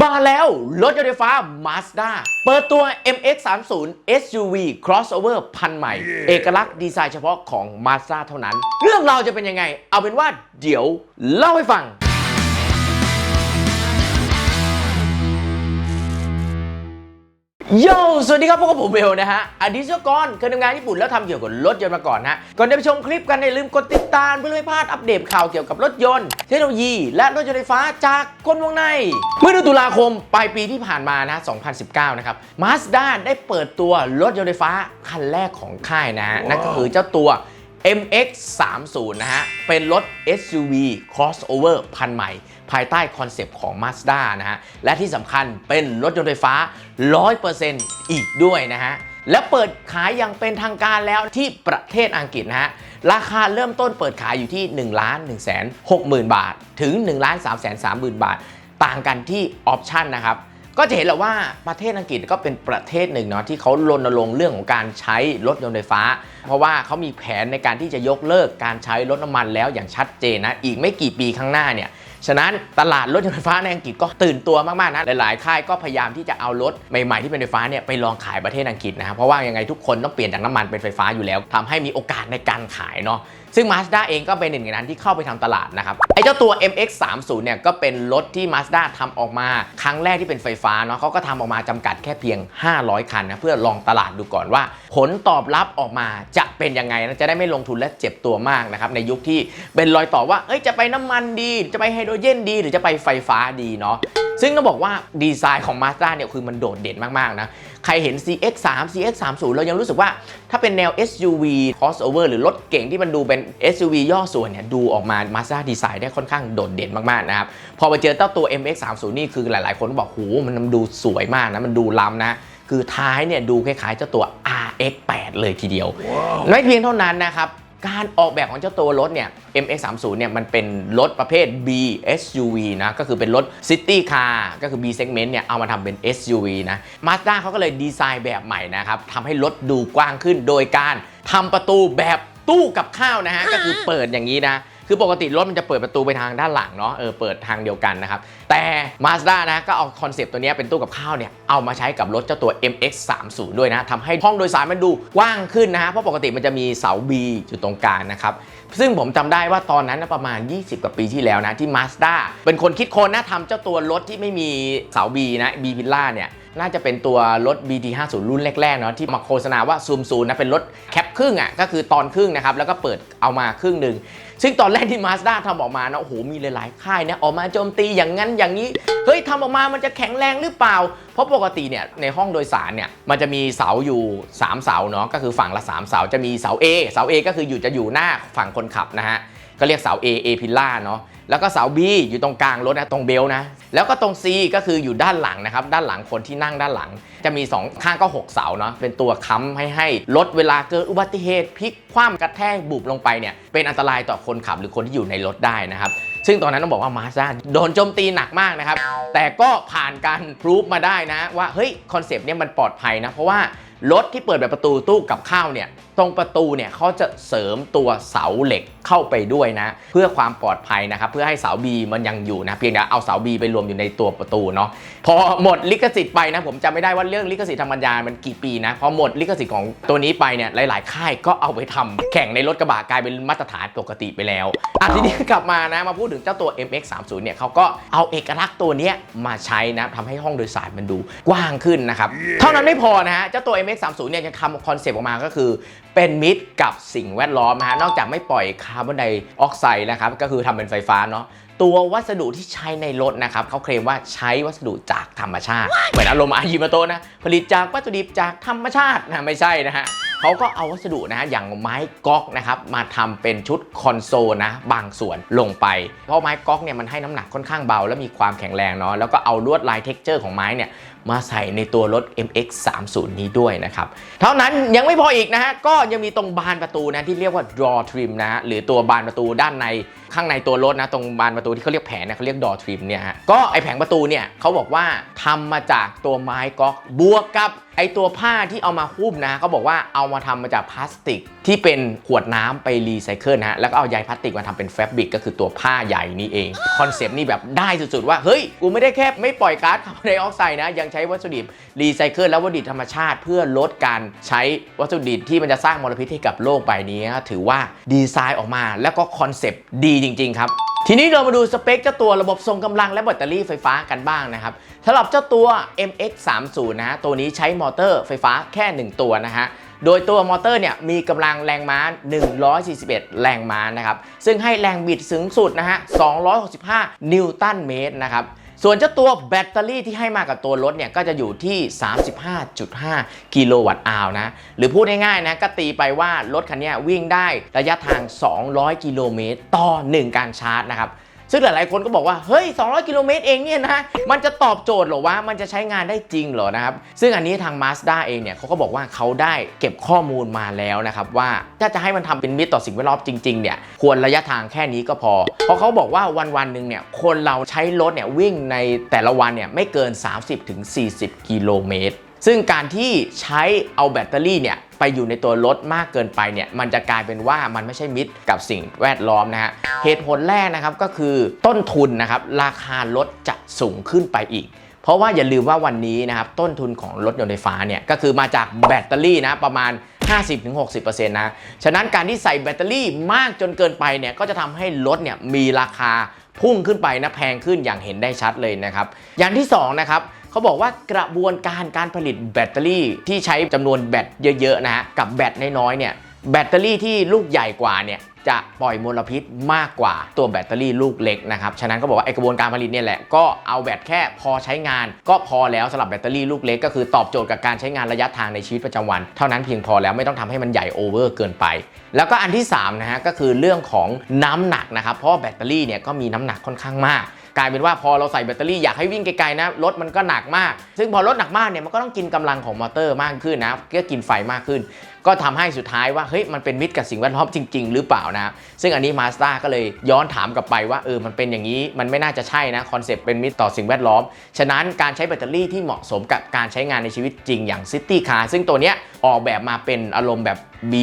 มาแล้วรถยนต์ไฟฟ้า Mazda เปิดตัว MX-30 SUV crossover พันใหม่ เอกลักษณ์ดีไซน์เฉพาะของ Mazda เท่านั้น เรื่องราวจะเป็นยังไง เอาเป็นว่าเดี๋ยวเล่าให้ฟัง โยสวัสดีครับพวกบผมเบลนะฮะ อดีตกรเคยทำงานญี่ปุ่นแล้วทำเกี่ยวกับรถยนต์มาก่อนนะก่อนจะไปชมคลิปกันอย่าลืมกดติดตามเพื่อไม่พลาดอัปเดตข่าวเกี่ยวกับรถยนต์ เทคโนโลยี และรถยนต์ไฟฟ้าจากคนวงใน เมื่อเดือนตุลาคมปลายปีที่ผ่านมานะ 2019 นะครับ Mazda ได้เปิดตัวรถยนต์ไฟฟ้าคันแรกของค่ายนะฮะนั่นก็คือเจ้าตัว MX30 นะฮะ เป็นรถ SUV crossover พันใหม่ ภายใต้คอนเซปต์ของ Mazda นะฮะ และที่สำคัญเป็นรถยนต์ไฟฟ้า 100%อีกด้วยนะฮะ และเปิดขายอย่างเป็นทางการแล้วที่ประเทศอังกฤษนะฮะ ราคาเริ่มต้นเปิดขายอยู่ที่1 1 6 0 0 0 0 บาท ถึง 1 3 3 0 0 0 0 บาท ต่างกันที่ออปชันนะครับ ก็จะเห็นแหละว่าประเทศอังกฤษก็เป็นประเทศหนึ่งเนาะที่เขารณรงค์เรื่องของการใช้รถยนต์ไฟฟ้า เพราะว่าเขามีแผนในการที่จะยกเลิกการใช้รถน้ำมันแล้วอย่างชัดเจนนะอีกไม่กี่ปีข้างหน้าเนี่ย ฉะนั้นตลาดรถยนต์ไฟฟ้าในอังกฤษก็ตื่นตัวมากๆนะหลายๆค่ายก็พยายามที่จะเอารถใหม่ๆที่เป็นไฟฟ้าเนี่ยไปลองขายประเทศอังกฤษนะครับเพราะว่ายังไงทุกคนต้องเปลี่ยนจากน้ำมันเป็นไฟฟ้าอยู่แล้วทำให้มีโอกาสในการขายเนาะซึ่ง Mazda เองก็เป็นหนึ่งในนั้นที่เข้าไปทำตลาดนะครับไอ้เจ้าตัว MX30 เนี่ยก็เป็นรถที่ Mazda ทำออกมา ครั้งแรกที่เป็นไฟฟ้าเนาะเขาก็ทำออกมาจำกัดแค่เพียง 500 คันนะเพื่อลองตลาดดูก่อนว่า ผลตอบรับออกมาจะเป็นยังไงนะจะได้ไม่ลงทุนและเจ็บตัวมากนะครับในยุคที่เป็นรอยต่อว่าเอ้ยจะไปน้ำมันดีจะไปไฮโดรเจนดี หรือจะไปไฟฟ้าดีเนาะซึ่งต้องบอกว่าดีไซน์ของ Mazda เนี่ยคือมันโดดเด่นมาก ๆ นะ ใครเห็น CX3 CX30 เรายังรู้สึกว่าถ้าเป็นแนว SUV crossover หรือรถเก่งที่มันดูเป็น SUV ย่อส่วนเนี่ย ดูออกมา Mazda ดีไซน์ได้ค่อนข้างโดดเด่นมาก ๆ นะครับ พอมาเจอเจ้าตัว MX30 นี่คือหลาย ๆ คนก็บอกโหมันดูสวยมากนะ มันดูล้ำนะ คือท้ายเนี่ยดูคล้ายๆเจ้าตัว RX8 เลยทีเดียวไม่เพียงเท่านั้นนะครับ การออกแบบของเจ้าตัวรถเนี่ย MX30 เนี่ยมันเป็นรถประเภท B SUV นะ ก็คือเป็นรถ City Car ก็คือ B segment เนี่ย เอามาทำเป็น SUV นะ Mazda เขาก็เลยดีไซน์แบบใหม่นะครับทำให้รถดูกว้างขึ้นโดยการทำประตูแบบตู้กับข้าวนะฮะ ก็คือเปิดอย่างนี้นะ คือปกติรถมันจะเปิดประตูไปทางด้านหลังเนาะเออเปิดทางเดียวกันนะครับ แต่ Mazda นะก็เอาคอนเซปต์ตัวนี้เป็นตู้กับข้าวเนี่ยเอามาใช้กับรถเจ้าตัว MX30 ด้วยนะทำให้ห้องโดยสารมันดูกว้างขึ้นนะฮะเพราะปกติมันจะมีเสา B อยู่ตรงกลางนะครับซึ่งผมจำได้ว่าตอนนั้นประมาณ 20 กว่าปีที่แล้วนะที่ Mazda เป็นคนคิดค้นนะทำเจ้าตัวรถที่ไม่มีเสา B นะ B Villa เนี่ยน่าจะเป็นตัวรถ BT50 รุ่นแรกๆเนาะที่มาโฆษณาว่าซูมซูนนะเป็นรถแคปครึ่งอะก็คือตอนครึ่งนะครับแล้วก็เปิดเอามาครึ่งหนึ่ง ซึ่งตอนแรกที่มาสด้าทำออกมานะโอ้โหมีหลายๆค่ายนะออกมาโจมตีอย่างนั้นอย่างนี้เฮ้ยทำออกมามันจะแข็งแรงหรือเปล่า เพราะปกติเนี่ยในห้องโดยสารเนี่ยมันจะมีเสาอยู่ 3 เสาเนาะก็คือฝั่งละ 3 เสาจะมีเสา A เสา A ก็คืออยู่จะอยู่หน้าฝั่งคนขับนะฮะก็เรียกเสา A A พิลล่าเนาะ แล้วก็เสา B อยู่ตรงกลางรถนะตรงเบลนะแล้วก็ตรง C ก็คืออยู่ด้านหลังนะครับด้านหลังคนที่นั่งด้านหลัง จะมี 2 ข้างก็ 6 เสาเนาะเป็นตัวค้ำให้ให้รถเวลาเกิดอุบัติเหตุพลิกคว่ำกระแทกบุบลงไปเนี่ยเป็นอันตรายต่อคนขับหรือคนที่อยู่ในรถได้นะครับซึ่งตอนนั้นต้องบอกว่ามาซ่าโดนโจมตีหนักมากนะครับ แต่ก็ผ่านการพรูฟมาได้นะ ว่าเฮ้ยคอนเซปต์เนี่ยมันปลอดภัยนะ เพราะว่ารถที่เปิดแบบประตูตู้กับข้าวเนี่ย ตรงประตูเนี่ยเขาจะเสริมตัวเสาเหล็กเข้าไปด้วยนะ เพื่อความปลอดภัยนะครับเพื่อให้เสาบีมันยังอยู่นะเพียงแต่เอาเสาบีไปรวมอยู่ในตัวประตูเนาะพอหมดลิขสิทธิ์ไปนะผมจำไม่ได้ว่าเรื่องลิขสิทธิ์ทางปัญามันกี่ปีนะพอหมดลิขสิทธิ์ของตัวนี้ไปเนี่ยหลาย ๆ ค่ายก็เอาไปทำแข่งในรถกระบะกลายเป็นมาตรฐานปกติไปแล้วอะทีนี้กลับมานะมาพูดถึงเจ้าตัว MX30 เนี่ยเขาก็เอาเอกลักษณ์ตัวนี้มาใช้นะทำให้ห้องโดยสารมันดูกว้างขึ้นนะครับ เท่านั้นไม่พอนะฮะเจ้าตัว MX30 เนี่ยยังทำคอนเซปต์ออกมาก็คือ เป็นมิตรกับสิ่งแวดล้อมนะฮะนอกจากไม่ปล่อยคาร์บอนไดออกไซด์นะครับก็คือทำเป็นไฟฟ้าเนาะตัววัสดุที่ใช้ในรถนะครับเขาเคลมว่าใช้วัสดุจากธรรมชาติ เหมือนอารมณ์อายิมาโตนะผลิตจากวัตถุดิบจากธรรมชาตินะไม่ใช่นะฮะ เขาก็เอาวัสดุนะฮะอย่างไม้ก๊อกนะครับมาทำเป็นชุดคอนโซลนะบางส่วนลงไป เพราะไม้ก๊อกเนี่ยมันให้น้ำหนักค่อนข้างเบา และมีความแข็งแรงเนาะแล้วก็เอาลวดลายเท็กเจอร์ของไม้เนี่ยมาใส่ในตัวรถ MX30 นี้ด้วยนะครับ เท่านั้นยังไม่พออีกนะฮะ ก็ยังมีตรงบานประตูนะที่เรียกว่า draw trim นะฮะ หรือตัวบานประตูด้านในข้างในตัวรถนะ ตรงบานประตูที่เขาเรียกแผงนะเขาเรียก draw trim เนี่ยฮะ ก็ไอแผงประตูเนี่ยเขาบอกว่าทำมาจากตัวไม้ก๊อกบวกกับไอตัวผ้าที่เอามาหุ้มนะเขาบอกว่าเอามาทำมาจากพลาสติก ที่เป็นขวดน้ำไปรีไซเคิลนะฮะแล้วก็เอาใยพลาสติกมาทำเป็นแฟบริกก็คือตัวผ้าใหญ่นี่เองคอนเซปต์นี่แบบได้สุดๆว่า เฮ้ย กูไม่ได้แค่ไม่ปล่อยก๊าซคาร์บอนไดออกไซด์นะ ยังใช้วัสดุดิบรีไซเคิลและวัสดุดิบธรรมชาติ เพื่อลดการใช้วัสดุดิบที่มันจะสร้างมลพิษให้กับโลกใบนี้นะถือว่าดีไซน์ออกมาแล้วก็คอนเซปต์ดีจริง ๆ ครับ ทีนี้เรามาดูสเปคเจ้าตัวระบบทรงกำลังและแบตเตอรี่ไฟฟ้ากันบ้างนะครับสำหรับเจ้าตัว MX30 นะฮะตัวนี้ใช้มอเตอร์ไฟฟ้าแค่ 1 ตัวนะฮะโดยตัวมอเตอร์เนี่ยมีกำลังแรงม้า 141 แรงม้านะครับซึ่งให้แรงบิดสูงสุดนะฮะ 265 นิวตันเมตรนะครับ ส่วนเจ้าตัวแบตเตอรี่ที่ให้มากับตัวรถเนี่ยก็จะอยู่ที่ 35.5 กิโลวัตต์อาวนะ หรือพูดง่ายๆนะก็ตีไปว่ารถคันนี้วิ่งได้ระยะทาง 200 กิโลเมตรต่อ 1 การชาร์จนะครับ ซึ่งหลายๆคนก็บอกว่า เฮ้ย 200 กิโลเมตรเองเนี่ยนะมันจะตอบโจทย์หรอวะ มันจะใช้งานได้จริงเหรอนะครับ ซึ่งอันนี้ทาง Mazda เองเนี่ยเขาก็บอกว่าเขาได้เก็บข้อมูลมาแล้วนะครับ ว่าถ้าจะให้มันทำเป็นมิตรต่อสิ่งแวดล้อมจริง ๆ เนี่ย ควรระยะทางแค่นี้ก็พอ เพราะเขาบอกว่าวันๆหนึ่งเนี่ยคนเราใช้รถเนี่ยวิ่งในแต่ละวันเนี่ยไม่เกิน 30-40 กิโลเมตร ซึ่งการที่ใช้เอาแบตเตอรี่เนี่ยไปอยู่ในตัวรถมากเกินไปเนี่ยมันจะกลายเป็นว่ามันไม่ใช่มิตรกับสิ่งแวดล้อมนะฮะเหตุผลแรกนะครับก็คือต้นทุนนะครับราคารถจะสูงขึ้นไปอีก เพราะว่าอย่าลืมว่าวันนี้นะครับต้นทุนของรถยนต์ไฟฟ้าเนี่ยก็คือมาจากแบตเตอรี่นะประมาณ 50-60%นะฉะนั้นการที่ใส่แบตเตอรี่มากจนเกินไปเนี่ยก็จะทำให้รถเนี่ยมีราคาพุ่งขึ้นไปนะแพงขึ้นอย่างเห็นได้ชัดเลยนะครับอย่างที่สองนะครับ เขาบอกว่ากระบวนการการผลิตแบตเตอรี่ที่ใช้จำนวนแบตเยอะๆนะฮะกับแบตน้อยๆเนี่ยแบตเตอรี่ที่ลูกใหญ่กว่าเนี่ยจะปล่อยมลพิษมากกว่าตัวแบตเตอรี่ลูกเล็กนะครับ ฉะนั้นก็บอกว่าไอกระบวนการผลิตเนี่ยแหละ ก็เอาแบตแค่พอใช้งาน ก็พอแล้วสำหรับแบตเตอรี่ลูกเล็กก็คือตอบโจทย์กับการใช้งานระยะทางในชีวิตประจำวัน เท่านั้นเพียงพอแล้วไม่ต้องทำให้มันใหญ่โอเวอร์เกินไป แล้วก็อันที่3นะฮะก็คือเรื่องของน้ำหนักนะครับ เพราะแบตเตอรี่เนี่ยก็มีน้ำหนักค่อนข้างมาก กลายเป็นว่าพอเราใส่แบตเตอรี่อยากให้วิ่งไกลๆนะรถมันก็หนักมาก ซึ่งพอรถหนักมากเนี่ยมันก็ต้องกินกำลังของมอเตอร์มากขึ้นนะก็กินไฟมากขึ้น ก็ทำให้สุดท้ายว่าเฮ้ยมันเป็นมิตรกับสิ่งแวดล้อมจริง ๆ หรือเปล่านะซึ่งอันนี้มาส d a ก็เลยย้อนถามกลับไปว่าเออมันเป็นอย่างนี้มันไม่น่าจะใช่นะคอนเซปต์เป็นมิตรต่อสิ่งแวดล้อม ฉะนั้นการใช้แบตเตอรี่ที่เหมาะสมกับการใช้งานในชีวิตจริงอย่าง City Car ซึ่งตัวเนี้ยออกแบบมาเป็นอารมณ์แบบ B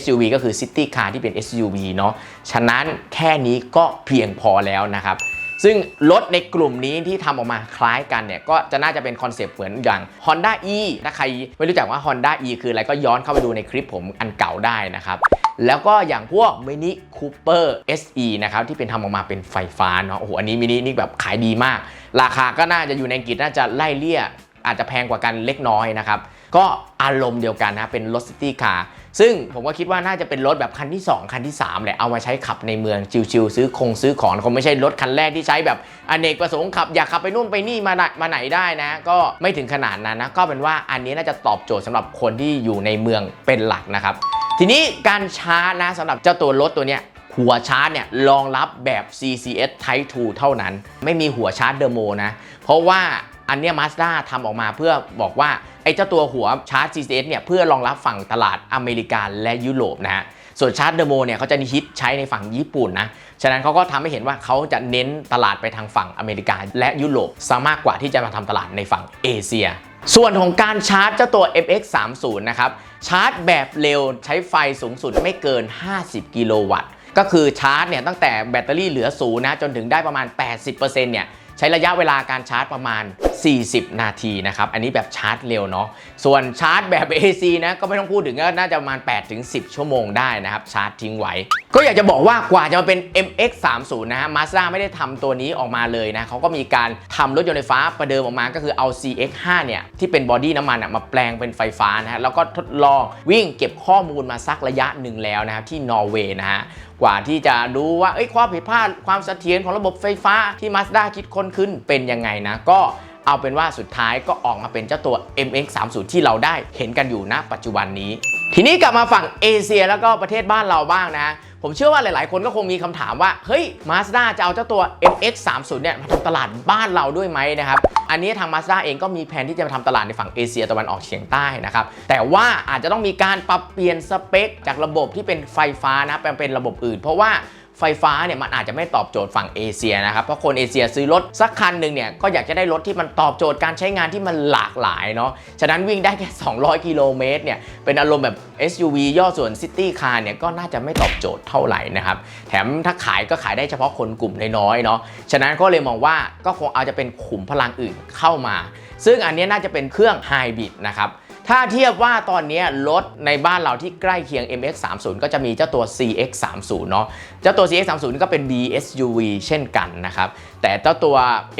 SUV ก็คือ City Car ที่เป็น SUV เนาะ ฉะนั้นแค่นี้ก็เพียงพอแล้วนะครับ ซึ่งรถในกลุ่มนี้ที่ทำออกมาคล้ายกันเนี่ยก็จะน่าจะเป็นคอนเซปต์เหมือนอย่าง Honda E ถ้าใครไม่รู้จักว่า Honda E คืออะไรก็ย้อนเข้าไปดูในคลิปผมอันเก่าได้นะครับแล้วก็อย่างพวก Mini Cooper SE นะครับที่เป็นทำออกมาเป็นไฟฟ้าเนาะโอ้โหอันนี้มินินี่แบบขายดีมาก ราคาก็น่าจะอยู่ในอังกฤษน่าจะไล่เลี่ยอาจจะแพงกว่ากันเล็กน้อยนะครับ ก็อารมณ์เดียวกันนะเป็นรถซิตี้คาร์ซึ่งผมก็คิดว่าน่าจะเป็นรถแบบคันที่ 2 คันที่ 3 แหละ เอามาใช้ขับในเมืองชิวๆซื้อคงซื้อของคงไม่ใช่รถคันแรกที่ใช้แบบอเนกประสงค์ขับอยากขับไปนู่นไปนี่มาไหนมาไหนได้นะ ก็ไม่ถึงขนาดนั้นนะ ก็เป็นว่าอันนี้น่าจะตอบโจทย์สำหรับคนที่อยู่ในเมืองเป็นหลักนะครับ ทีนี้การชาร์จนะสำหรับเจ้าตัวรถตัวเนี้ยหัวชาร์จเนี่ยรองรับแบบ CCS Type 2 เท่านั้น ไม่มีหัวชาร์จเดโมนะ เพราะว่าอันเนี้ย Mazda ทำออกมาเพื่อบอกว่า ไอ้เจ้าตัวหัวชาร์จ CCS เนี่ยเพื่อรองรับฝั่งตลาดอเมริกาและยุโรปนะฮะส่วนชาร์จเดโมเนี่ยเขาจะนิฮิตใช้ในฝั่งญี่ปุ่นนะ ฉะนั้นเขาก็ทำให้เห็นว่าเขาจะเน้นตลาดไปทางฝั่งอเมริกา และยุโรปซะมากกว่าที่จะมาทำตลาดในฝั่งเอเชีย ส่วนของการชาร์จเจ้าตัว MX30 นะครับ ชาร์จแบบเร็วใช้ไฟสูงสุดไม่เกิน 50 กิโลวัตต์ ก็คือชาร์จเนี่ยตั้งแต่แบตเตอรี่เหลือศูนย์นะจนถึงได้ประมาณ 80%เนี่ย ใช้ระยะเวลาการชาร์จประมาณ 40 นาทีนะครับ อันนี้แบบชาร์จเร็วเนาะ ส่วนชาร์จแบบ AC นะก็ไม่ต้องพูดถึงก็น่าจะประมาณ 8-10 ชั่วโมงได้นะครับ ชาร์จทิ้งไว้ ก็อยากจะบอกว่ากว่าจะมาเป็น MX30 นะฮะ Mazda ไม่ได้ทำตัวนี้ออกมาเลยนะเขาก็มีการทำรถยนต์ไฟฟ้าประเดิมออกมาก็คือเอา CX5 เนี่ยที่เป็นบอดี้น้ำมันอะมาแปลงเป็นไฟฟ้านะฮะแล้วก็ทดลองวิ่งเก็บข้อมูลมาสักระยะหนึ่งแล้วนะครับที่นอร์เวย์นะฮะกว่าที่จะรู้ว่าความผิดพลาดความเสถียรของระบบไฟฟ้าที่ Mazda คิดค้นขึ้นเป็นยังไงนะ ก็เอาเป็นว่าสุดท้ายก็ออกมาเป็นเจ้าตัว MX30 ที่เราได้เห็นกันอยู่ณปัจจุบันนี้ ทีนี้กลับมาฝั่งเอเชียแล้วก็ประเทศบ้านเราบ้างนะ ผมเชื่อว่าหลาย ๆ คนก็คงมีคำถามว่า เฮ้ยมาสด้าจะเอาเจ้าตัว MX30 เนี่ยมาทำตลาดบ้านเราด้วยไหมนะครับ อันนี้ทางมาสด้าเองก็มีแผนที่จะมาทำตลาดในฝั่งเอเชียตะวันออกเฉียงใต้นะครับ แต่ว่าอาจจะต้องมีการปรับเปลี่ยนสเปค จากระบบที่เป็นไฟฟ้านะไปเป็นระบบอื่น เพราะว่า ไฟฟ้าเนี่ยมันอาจจะไม่ตอบโจทย์ฝั่งเอเชียนะครับเพราะคนเอเชียซื้อรถสักคันหนึ่งเนี่ยก็อยากจะได้รถที่มันตอบโจทย์การใช้งานที่มันหลากหลายเนาะฉะนั้นวิ่งได้แค่ 200 กิโลเมตรเนี่ยเป็นอารมณ์แบบ SUV ย่อส่วนซิตี้คาร์เนี่ยก็น่าจะไม่ตอบโจทย์เท่าไหร่นะครับแถมถ้าขายก็ขายได้เฉพาะคนกลุ่มน้อยๆเนาะฉะนั้นก็เลยมองว่าก็คงเอาจะเป็นขุมพลังอื่นเข้ามา ซึ่งอันนี้น่าจะเป็นเครื่องไฮบริดนะครับ ถ้าเทียบว่าตอนนี้รถในบ้านเราที่ใกล้เคียง MX30 ก็จะมีเจ้าตัว CX30 เนาะ เจ้าตัว CX30 ก็เป็น BSUV เช่นกันนะครับ แต่เจ้าตัว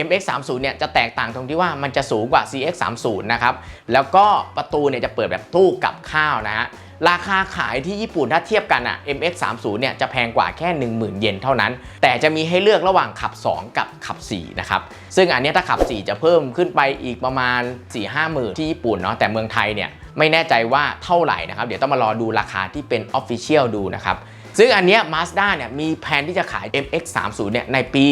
MX30 เนี่ยจะแตกต่างตรงที่ว่ามันจะสูงกว่า CX30 นะครับ แล้วก็ประตูเนี่ยจะเปิดแบบตู้กับข้าวนะฮะ ราคาขายที่ญี่ปุ่นถ้าเทียบกันอะ MX30 เนี่ยจะแพงกว่าแค่ 10,000 เยนเท่านั้น แต่จะมีให้เลือกระหว่างขับ 2 กับขับ4นะครับ ซึ่งอันนี้ถ้าขับ 4 จะเพิ่มขึ้นไปอีกประมาณ 4-5หมื่นที่ญี่ปุ่นเนาะ แต่เมืองไทยเนี่ยไม่แน่ใจว่าเท่าไหร่นะครับ เดี๋ยวต้องมารอดูราคาที่เป็น Official ดูนะครับ ซึ่งอันเนี้ย Mazda เนี่ยมีแผนที่จะขาย MX30 เนี่ยในปี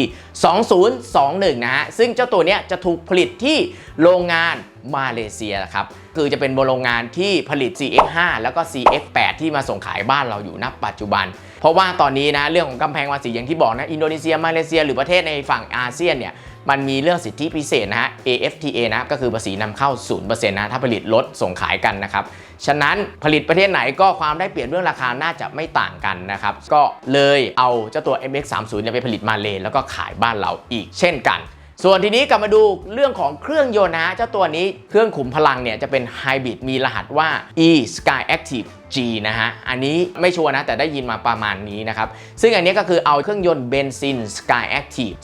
2021 นะฮะ ซึ่งเจ้าตัวเนี้ยจะถูกผลิตที่โรงงานมาเลเซียครับ คือจะเป็นโรงงานที่ผลิต CX5 แล้วก็ CX8 ที่มาส่งขายบ้านเราอยู่ณปัจจุบัน เพราะว่าตอนนี้นะเรื่องของกำแพงภาษีอย่างที่บอกนะอินโดนีเซียมาเลเซีย หรือประเทศในฝั่งอาเซียนเนี่ยมันมีเรื่องสิทธิพิเศษนะฮะ AFTA นะก็คือภาษีนำเข้า 0%นะถ้าผลิตรถส่งขายกันนะครับ ฉะนั้นผลิตประเทศไหนก็ความได้เปรียบเรื่องราคาน่าจะไม่ต่างกันนะครับ ก็เลยเอาเจ้าตัว MX30 เนี่ยไปผลิตมาเลยแล้วก็ขายบ้านเราอีกเช่นกัน ส่วนทีนี้กลับมาดูเรื่องของเครื่องยนต์นะฮะเจ้าตัวนี้เครื่องขุมพลังเนี่ยจะเป็นไฮบริดมีรหัสว่า e sky active G นะฮะ อันนี้ไม่ชัวร์นะ แต่ได้ยินมาประมาณนี้นะครับ ซึ่งอันนี้ก็คือเอาเครื่องยนต์เบนซิน Sky Active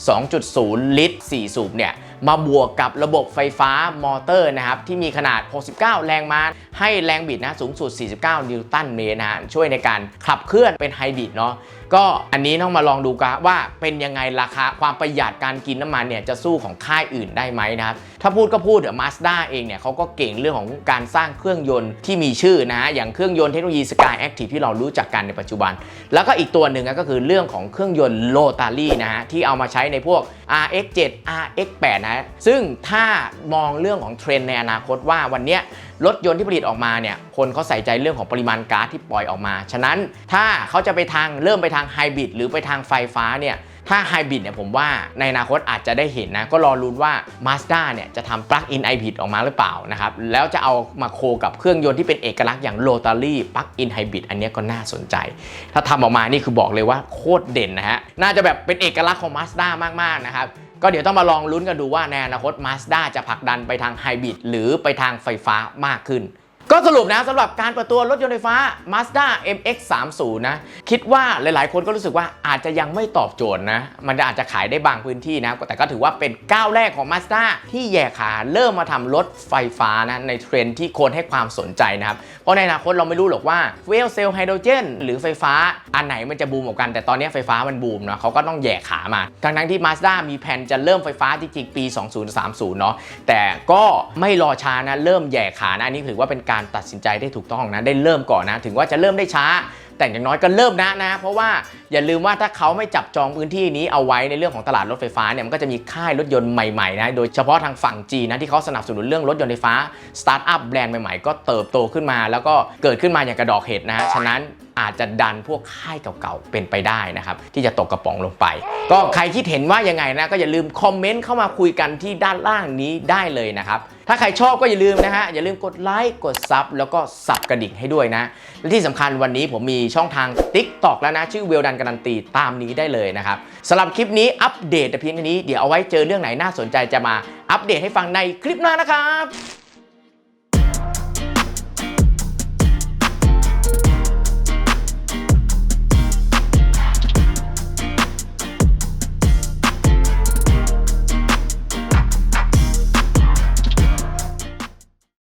2.0 ลิตร 4 สูบเนี่ย มาบวกกับระบบไฟฟ้ามอเตอร์นะครับ ที่มีขนาด 69 แรงม้าให้แรงบิดนะ สูงสุด 49 นิวตันเมตรนะฮะ ช่วยในการขับเคลื่อนเป็นไฮบริดเนาะ ก็อันนี้ต้องมาลองดูกันว่าเป็นยังไงราคาความประหยัดการกินน้ำมันเนี่ยจะสู้ของค่ายอื่นได้ไหมนะครับถ้าพูดก็พูดเดี๋ยวมาสด้าเองเนี่ยเขาก็เก่งเรื่องของการสร้างเครื่องยนต์ที่มีชื่อนะฮะอย่างเครื่องยนต์เทคโนโลยี Sky Active ที่เรารู้จักกันในปัจจุบัน แล้วก็อีกตัวหนึ่งก็คือเรื่องของเครื่องยนต์โลตารี่นะฮะที่เอามาใช้ในพวก RX7 RX8 นะซึ่งถ้ามองเรื่องของเทรนในอนาคตว่าวันเนี้ย รถยนต์ที่ผลิตออกมาเนี่ยคนเขาใส่ใจเรื่องของปริมาณก๊าซที่ปล่อยออกมา ฉะนั้นถ้าเขาจะไปทางเริ่มไปทางไฮบริดหรือไปทางไฟฟ้าเนี่ยถ้าไฮบริดเนี่ยผมว่าในอนาคตอาจจะได้เห็นนะ ก็รอรุ้นว่า Mazda เนี่ยจะทำปลั๊กอินไฮบริดออกมาหรือเปล่านะครับ แล้วจะเอามาโคกับเครื่องยนต์ที่เป็นเอกลักษณ์อย่างโ o ตารี่ปลั๊กอินไฮบริดอันนี้ก็น่าสนใจ ถ้าทำออกมานี่คือบอกเลยว่าโคตรเด่นนะฮะน่าจะแบบเป็นเอกลักษณ์ของ Mazda มากๆนะครับ ก็เดี๋ยวต้องมาลองลุ้นกันดูว่าในอนาคต Mazda จะผลักดันไปทางไฮบริดหรือไปทางไฟฟ้ามากขึ้น ก็สรุปนะสำหรับการเปิดตัวรถยนต์ไฟฟ้า Mazda MX-30 นะ คิดว่าหลาย ๆ คนก็รู้สึกว่าอาจจะยังไม่ตอบโจทย์นะ มันอาจจะขายได้บางพื้นที่นะ แต่ก็ถือว่าเป็นก้าวแรกของ Mazda ที่แย่ขาเริ่มมาทำรถไฟฟ้านะ ในเทรนด์ที่คนให้ความสนใจนะครับ เพราะในอนาคตเราไม่รู้หรอกว่าเวลเซลไฮโดรเจนหรือไฟฟ้าอันไหนมันจะบูมกว่ากัน แต่ตอนนี้ไฟฟ้ามันบูมเนาะเขาก็ต้องแย่ขามา ทั้งทั้งที่ Mazda มีแผนจะเริ่มไฟฟ้าจริงๆปี 2030 เนาะแต่ก็ไม่รอช้านะเริ่มแย่ขานะอันนี้ถือว่าเป็นการตัดสินใจได้ถูกต้องนะได้เริ่มก่อนนะ ถึงว่าจะเริ่มได้ช้า แต่อย่างน้อยก็เริ่มนะนะ เพราะว่าอย่าลืมว่าถ้าเขาไม่จับจองพื้นที่นี้เอาไว้ในเรื่องของตลาดรถไฟฟ้าเนี่ยมันก็จะมีค่ายรถยนต์ใหม่ๆนะโดยเฉพาะทางฝั่งจีนนะที่เขาสนับสนุนเรื่องรถยนต์ไฟฟ้าสตาร์ทอัพแบรนด์ใหม่ๆ ก็เติบโตขึ้นมา แล้วก็เกิดขึ้นมาอย่างกระดอกเห็ดนะฮะฉะนั้นอาจจะดันพวกค่ายเก่าๆเป็นไปได้นะครับ ที่จะตกกระป๋องลงไป ก็ใครคิดเห็นว่ายังไงนะ ก็อย่าลืมคอมเมนต์เข้ามาคุยกันที่ด้านล่างนี้ได้เลยนะครับ ถ้าใครชอบก็อย่าลืมนะฮะอย่าลืมกดไลค์กดซับแล้วก็สับกระดิ่งให้ด้วยนะ และที่สำคัญวันนี้ผมมีช่องทาง TikTok แล้วนะ ชื่อเวลดันการันตีตามนี้ได้เลยนะครับสำหรับคลิปนี้อัปเดตแต่เพียงแค่านี้เดี๋ยวเอาไว้เจอเรื่องไหนน่าสนใจจะมาอัปเดตให้ฟังในคลิปหน้านะครับ